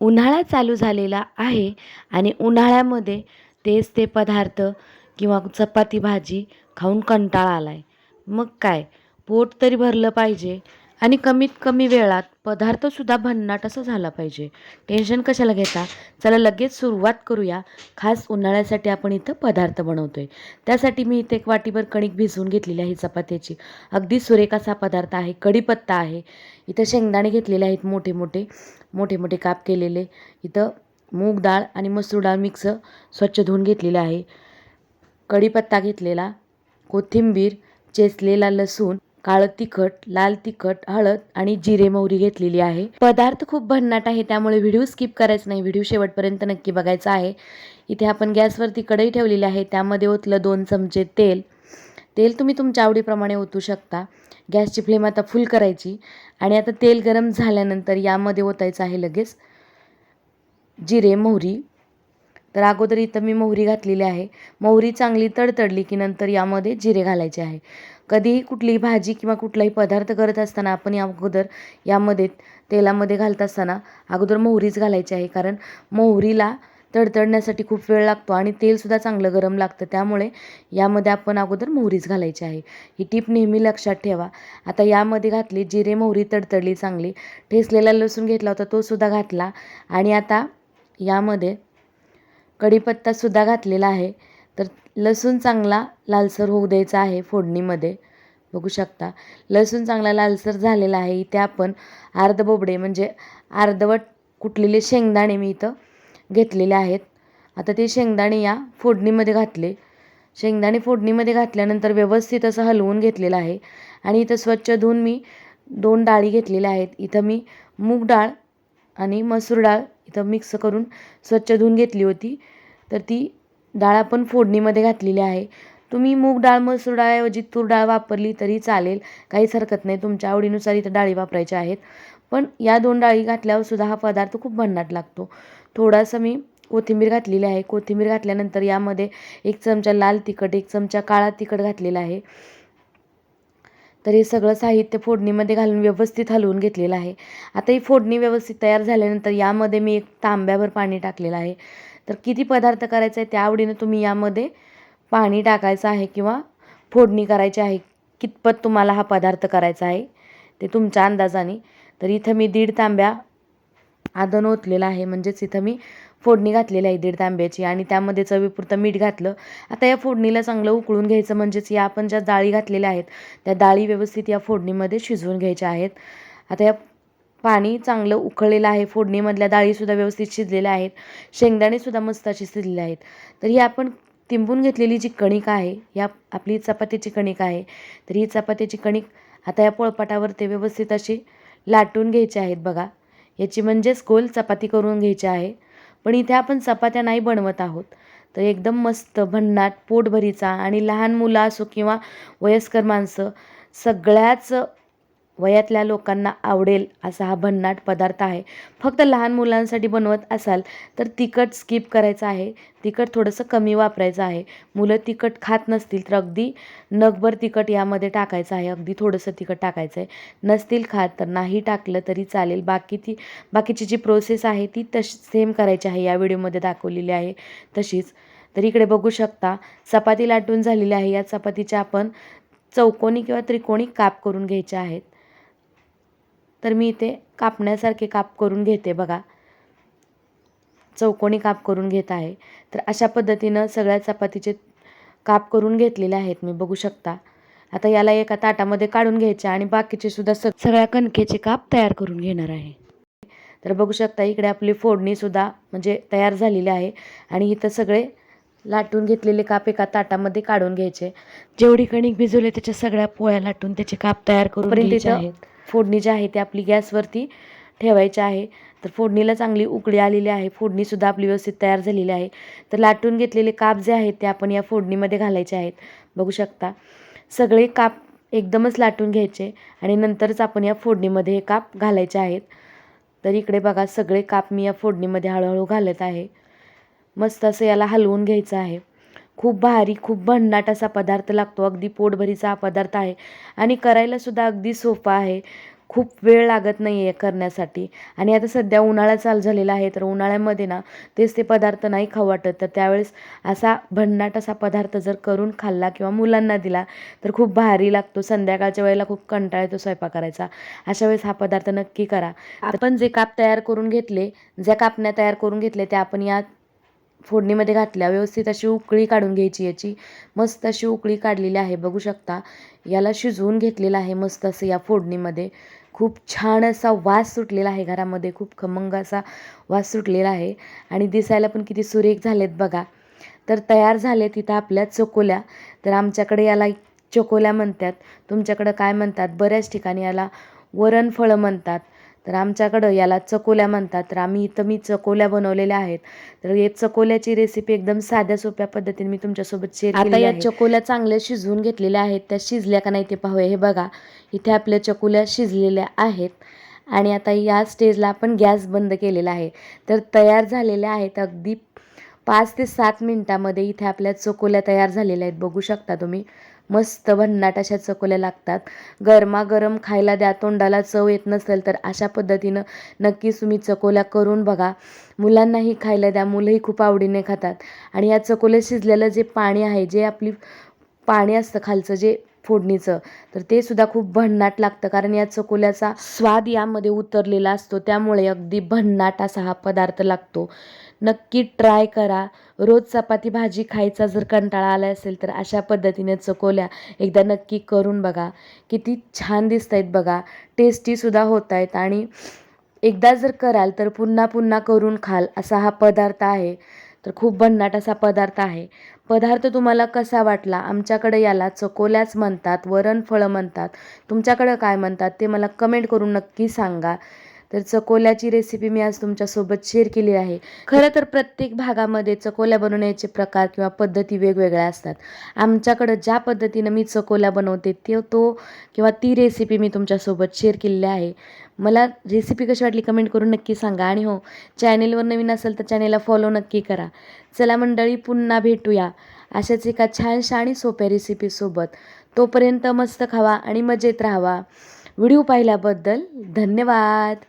उन्हाळा चालू झालेला आहे आणि उन्हाळ्यामध्ये तेच ते पदार्थ किंवा चपाती भाजी खाऊन कंटाळा आला आहे मग काय? पोट तरी भरलं पाहिजे. आणि कमीत कमी वेळात पदार्थसुद्धा भन्नाट असं झाला पाहिजे. टेन्शन कशाला घेता? चला लगेच सुरुवात करूया. खास उन्हाळ्यासाठी आपण इथं पदार्थ बनवतो आहे त्यासाठी मी इथे एक वाटीभर कणिक भिजवून घेतलेली आहे चपात्याची. अगदी सुरेख असा पदार्थ आहे. कढीपत्ता आहे. इथं शेंगदाणे घेतलेले आहेत मोठे मोठे. मोठे मोठे काप केलेले. इथं मूग डाळ आणि मसूर डाळ मिक्स स्वच्छ धुवून घेतलेलं आहे. कढीपत्ता घेतलेला. कोथिंबीर चेचलेला लसूण काळं तिखट लाल तिखट हळद आणि जिरे मोहरी घेतलेली आहे. पदार्थ खूप भन्नाट आहे त्यामुळे व्हिडिओ स्किप करायचा नाही. व्हिडिओ शेवटपर्यंत नक्की बघायचा आहे. इथे आपण गॅसवरती कढई ठेवलेली आहे. त्यामध्ये ओतलं दोन चमचे तेल. तेल तुम्ही तुमच्या आवडीप्रमाणे ओतू शकता. गॅसची फ्लेम आता फुल करायची. आणि आता तेल गरम झाल्यानंतर यामध्ये ओतायचं आहे लगेच जिरे मोहरी. तर अगोदर इथं मी मोहरी घातलेली आहे. मोहरी चांगली तडतडली की नंतर यामध्ये जिरे घालायचे आहे. कधीही कुठलीही भाजी किंवा कुठलाही पदार्थ करत असताना आपण या अगोदर यामध्ये तेलामध्ये घालत असताना अगोदर मोहरीच घालायची आहे. कारण मोहरीला तडतडण्यासाठी खूप वेळ लागतो आणि तेलसुद्धा चांगलं गरम लागतं. त्यामुळे यामध्ये आपण अगोदर मोहरीच घालायची आहे. ही टीप नेहमी लक्षात ठेवा. आता यामध्ये घातली जिरे मोहरी तडतडली चांगली. ठेसलेला लसूण घेतला होता तोसुद्धा घातला. आणि आता यामध्ये कढीपत्तासुद्धा घातलेला आहे. तर लसूण चांगला लालसर होऊ द्यायचा आहे फोडणीमध्ये. बघू शकता. लसूण चांगला लालसर झालेला आहे. इथे आपण अर्ध बोबडे म्हणजे अर्धवट कुटलेले शेंगदाणे मी इथं घेतलेले आहेत. आता ते शेंगदाणे या फोडणीमध्ये घातले. शेंगदाणे फोडणीमध्ये घातल्यानंतर व्यवस्थित असं हलवून घेतलेलं आहे. आणि इथं स्वच्छ धुवून मी दोन डाळी घेतलेल्या आहेत. इथं मी मूग डाळ आणि मसूर डाळ इथं मिक्स करून स्वच्छ धुवून घेतली होती. तर ती डाळ आपण फोडणीमध्ये घातलेली आहे. तुम्ही मूग डाळ मसूर डाळऐवजी तूर डाळ वापरली तरी चालेल. काहीच हरकत नाही तुमच्या आवडीनुसार इथं डाळी वापरायच्या आहेत. पण या दोन डाळी घातल्यावर सुद्धा हा पदार्थ खूप भन्नाट लागतो. थोडासा मी कोथिंबीर घातलेली आहे. कोथिंबीर घातल्यानंतर यामध्ये एक चमचा लाल तिखट एक चमचा काळा तिखट घातलेला आहे. तर हे सगळं साहित्य फोडणीमध्ये घालून व्यवस्थित हलवून घेतलेलं आहे. आता ही फोडणी व्यवस्थित तयार झाल्यानंतर यामध्ये मी एक तांब्याभर पाणी टाकलेलं आहे. तर किती पदार्थ करायचा आहे त्या आवडीनं तुम्ही यामध्ये पाणी टाकायचं आहे किंवा फोडणी करायची आहे कितपत तुम्हाला हा पदार्थ करायचा आहे ते तुमच्या अंदाजाने. तर इथं मी दीड तांब्या आदन ओतलेला आहे म्हणजेच इथं मी फोडणी घातलेली आहे दीड तांब्याची आणि त्यामध्ये चवीपुरतं मीठ घातलं. आता या फोडणीला चांगलं उकळून घ्यायचं म्हणजेच या आपण ज्या डाळी घातलेल्या आहेत त्या डाळी व्यवस्थित या फोडणीमध्ये शिजवून घ्यायच्या आहेत. आता या पाणी चांगलं उकळलेलं आहे. फोडणीमधल्या डाळीसुद्धा व्यवस्थित शिजलेल्या आहेत. शेंगदाणेसुद्धा मस्त असे शिजलेले आहेत. तर ही आपण तिंबून घेतलेली जी कणिक आहे या आपली चपातीची कणिक आहे तर ही चपातीची कणिक आता या पोळपाटावर ते व्यवस्थित अशी लाटून घ्यायची आहेत बघा. याची म्हणजेच गोल चपाती करून घ्यायची आहे. पण इथे आपण चपात्या नाही बनवत आहोत. तर एकदम मस्त भन्नाट पोटभरीचा आणि लहान मुलं असो किंवा वयस्कर माणसं सगळ्याच वयातल्या लोकांना आवडेल असा हा भन्नाट पदार्थ आहे. फक्त लहान मुलांसाठी बनवत असाल तर तिखट स्किप करायचं आहे. तिखट थोडंसं कमी वापरायचं आहे. मुलं तिखट खात नसतील तर अगदी नगभर तिखट यामध्ये टाकायचं आहे. अगदी थोडंसं तिखट टाकायचं आहे. नसतील खात तर नाही टाकलं तरी चालेल. बाकी ती बाकीची जी प्रोसेस आहे ती तशी सेम करायची आहे. या व्हिडिओमध्ये दाखवलेली आहे. तशीच. तर इकडे बघू शकता चपाती लाटून झालेली आहे. या चपातीच्या आपण चौकोनी किंवा त्रिकोणी काप करून घ्यायच्या आहेत. तर मी इथे कापण्यासारखे काप करून घेते बघा. चौकोनी काप करून घेत आहे. तर अशा पद्धतीनं सगळ्या चपातीचे काप करून घेतलेले आहेत मी बघू शकता. आता याला एका ताटामध्ये काढून घ्यायचे आणि बाकीचे सुद्धा सग सगळ्या कणकेचे काप तयार करून घेणार आहे. तर बघू शकता इकडे आपली फोडणीसुद्धा म्हणजे तयार झालेली आहे आणि इथं सगळे लाटून घेतलेले काप एका ताटामध्ये काढून घ्यायचे. जेवढी कणिक भिजवली त्याच्या सगळ्या पोळ्या लाटून त्याचे काप तयार करून आहेत. फोडणी जी आहे ती आपली गॅसवरती ठेवायची आहे. तर फोडणीला चांगली उकळी आलेली आहे. फोडणीसुद्धा आपली व्यवस्थित तयार झालेली आहे. तर लाटून घेतलेले काप जे आहेत ते आपण या फोडणीमध्ये घालायचे आहेत. बघू शकता. सगळे काप एकदमच लाटून घ्यायचे आणि नंतरच आपण या फोडणीमध्ये हे काप घालायचे आहेत. तर इकडे बघा सगळे काप मी या फोडणीमध्ये हळूहळू घालत आहे. मस्त असं याला हलवून घ्यायचं आहे. खूप भारी खूप भन्नाट असा पदार्थ लागतो. अगदी पोटभरीचा हा पदार्थ आहे. आणि करायलासुद्धा अगदी सोपा आहे. खूप वेळ लागत नाही आहे करण्यासाठी. आणि आता सध्या उन्हाळा चालू झालेला आहे तर उन्हाळ्यामध्ये ना तेच ते पदार्थ नाही खाऊ वाटत. तर त्यावेळेस असा भन्नाट असा पदार्थ जर करून खाल्ला किंवा मुलांना दिला तर खूप भारी लागतो. संध्याकाळच्या वेळेला खूप कंटाळा येतो स्वयंपाक करायचा. अशा वेळेस हा पदार्थ नक्की करा. आपण जे काप तयार करून घेतले ज्या कापण्या तयार करून घेतले त्या आपण या फोडणीमध्ये घातल्या व्यवस्थित अशी उकळी काढून घ्यायची याची. मस्त अशी उकळी काढलेली आहे बघू शकता. याला शिजवून घेतलेलं आहे मस्त असं या फोडणीमध्ये. खूप छान असा वास सुटलेला आहे घरामध्ये खूप खमंग असा वास सुटलेला आहे. आणि दिसायला पण किती सुरेख झालेत बघा. तर तयार झाले तिथं आपल्या चकोल्या. तर आमच्याकडे याला चकोल्या म्हणतात. तुमच्याकडं काय म्हणतात? बऱ्याच ठिकाणी याला वरणफळं म्हणतात. तर आमच्याकडं याला चकोल्या म्हणतात. तर आम्ही इथं मी चकोल्या बनवलेल्या आहेत. तर हे चकोल्याची रेसिपी एकदम साध्या सोप्या पद्धतीने मी तुमच्यासोबत शेअर आता या चकोल्या चांगल्या शिजवून घेतलेल्या आहेत. त्या शिजल्या का नाही ते पाहूया. हे बघा इथे आपल्या चकोल्या शिजलेल्या आहेत. आणि आता या स्टेजला आपण गॅस बंद केलेला आहे. तर तयार झालेल्या आहेत अगदी पाच ते सात मिनटामध्ये इथे आपल्या चकोल्या तयार झालेल्या आहेत. बघू शकता तुम्ही. मस्त भन्नाट अशा चकोल्या लागतात. गरमागरम खायला द्या. तोंडाला चव येत नसेल तर अशा पद्धतीनं नक्कीच तुम्ही चकोल्या करून बघा. मुलांनाही खायला द्या. मुलंही खूप आवडीने खातात. आणि या चकोल्या शिजलेलं जे पाणी आहे जे आपली पाणी असतं खालचं जे फोडणीचं तर ते सुद्धा खूप भन्नाट लागतं. कारण या चकोल्याचा स्वाद यामध्ये उतरलेला असतो. त्यामुळे अगदी भन्नाट असा हा पदार्थ लागतो. नक्की ट्राय करा. रोज चपाती भाजी खायचा जर कंटाळा आला असेल तर अशा पद्धतीने चकोल्या एकदा नक्की करून बघा. किती छान दिसत आहेत बघा. टेस्टीसुद्धा होत आहेत आणि एकदा जर कराल तर पुन्हा पुन्हा करून खाल असा हा पदार्थ आहे. तर खूप भन्नाट असा पदार्थ आहे. पदार्थ तुम्हाला कसा वाटला? आमच्याकडे याला चकोल्याच म्हणतात वरण फळं म्हणतात. तुमच्याकडं काय म्हणतात ते मला कमेंट करून नक्की सांगा. तर चकोल्याची रेसिपी मी आज तुमच्यासोबत शेअर केली आहे. खरं तर प्रत्येक भागामध्ये चकोल्या बनवण्याचे प्रकार किंवा पद्धती वेगवेगळ्या असतात. आमच्याकडं ज्या पद्धतीनं मी चकोल्या बनवते ते तो किंवा ती रेसिपी मी तुमच्यासोबत शेअर केलेली आहे. मला रेसिपी कशी वाटली कमेंट करून नक्की सांगा. आणि हो चॅनेलवर नवीन असेल तर चॅनेलला फॉलो नक्की करा. चला मंडळी पुन्हा भेटूया. अशाच एका छानशा आणि सोप्या रेसिपीसोबत तोपर्यंत मस्त खावा आणि मजेत राहावा. व्हिडिओ पाहिल्याबद्दल धन्यवाद.